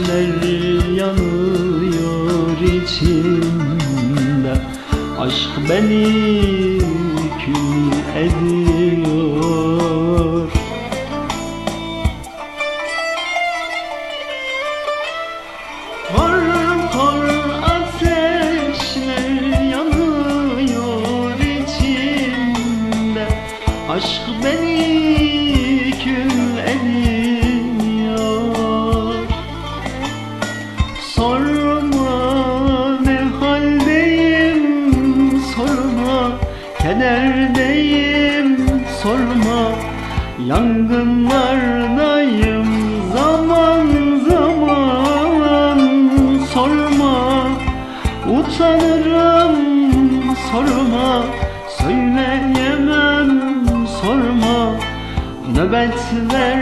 ateşler yanıyor içimde. Aşk beni kül ediyor Yangınlardayım zaman zaman. Sorma utanırım sorma. Söyleyemem sorma. Nöbetler